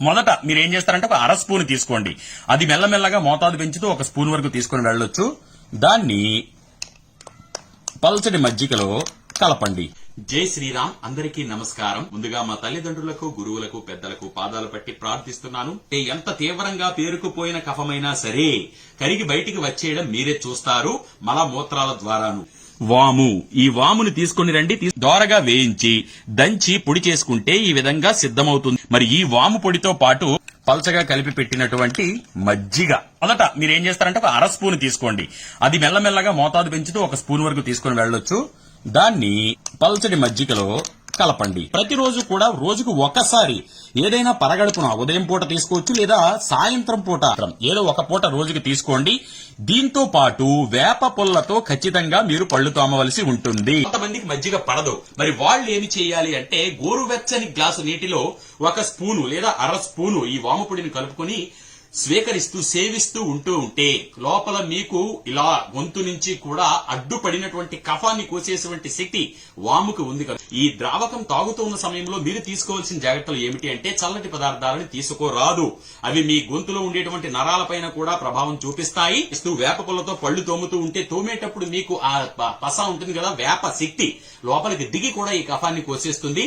మొదట మీరు ఏం చేస్తారంటే ఒక అర స్పూన్ తీసుకోండి. అది మెల్లమెల్లగా మోతాదు పెంచుతూ ఒక స్పూన్ వరకు తీసుకొని వెళ్ళొచ్చు. దాన్ని పల్చడి మజ్జిగలో కలపండి. జై శ్రీరామ్ అందరికీ నమస్కారం. ముందుగా మా తల్లిదండ్రులకు గురువులకు పెద్దలకు పాదాలు పట్టి ప్రార్థిస్తున్నాను. ఎంత తీవ్రంగా పేరుకుపోయిన కఫమైనా సరే కరిగి బయటికి వచ్చేయడం మీరే చూస్తారు. మల మూత్రాల ద్వారాను. వాము. ఈ వామును తీసుకుని రండి దోరగా వేయించి దంచి పొడి చేసుకుంటే ఈ విధంగా సిద్ధమవుతుంది. మరి ఈ వాము పొడితో పాటు పల్చగా కలిపి పెట్టినటువంటి మజ్జిగ. మొదట మీరేం చేస్తారంటే ఒక అర స్పూన్ తీసుకోండి. అది మెల్లమెల్లగా మోతాదు పెంచుతూ ఒక స్పూన్ వరకు తీసుకొని వెళ్ళొచ్చు. దాన్ని పల్చడి మజ్జిగలో కలపండి. ప్రతిరోజు కూడా రోజుకు ఒకసారి ఏదైనా పరగడుపున ఉదయం పూట తీసుకోవచ్చు లేదా సాయంత్రం పూట ఏదో ఒక పూట రోజుకి తీసుకోండి. దీంతో పాటు వేప పుల్లతో ఖచ్చితంగా మీరు పళ్ళు తోమవలసి ఉంటుంది. కొంతమందికి మజ్జిగ పడదు. మరి వాళ్ళు ఏమి చేయాలి అంటే గోరువెచ్చని గ్లాసు నీటిలో ఒక స్పూను లేదా అర స్పూను ఈ వామపొడిని కలుపుకొని స్వీకరిస్తూ సేవిస్తూ ఉంటూ ఉంటే లోపల మీకు ఇలా గొంతు నుంచి కూడా అడ్డుపడినటువంటి కఫాన్ని కోసేటువంటి శక్తి వాముకు ఉంది కదా. ఈ ద్రావకం తాగుతూ ఉన్న సమయంలో మీరు తీసుకోవాల్సిన జాగ్రత్తలు ఏమిటి అంటే చల్లటి పదార్థాలను తీసుకోరాదు. అవి మీ గొంతులో ఉండేటువంటి నరాలపైన కూడా ప్రభావం చూపిస్తాయి. ఇస్తూ వేప పుల్లతో పళ్ళు తోముతూ ఉంటే తోమేటప్పుడు మీకు ఆ ప- పస ఉంటుంది కదా వేప శక్తి లోపలికి దిగి కూడా ఈ కఫాన్ని కోసేస్తుంది.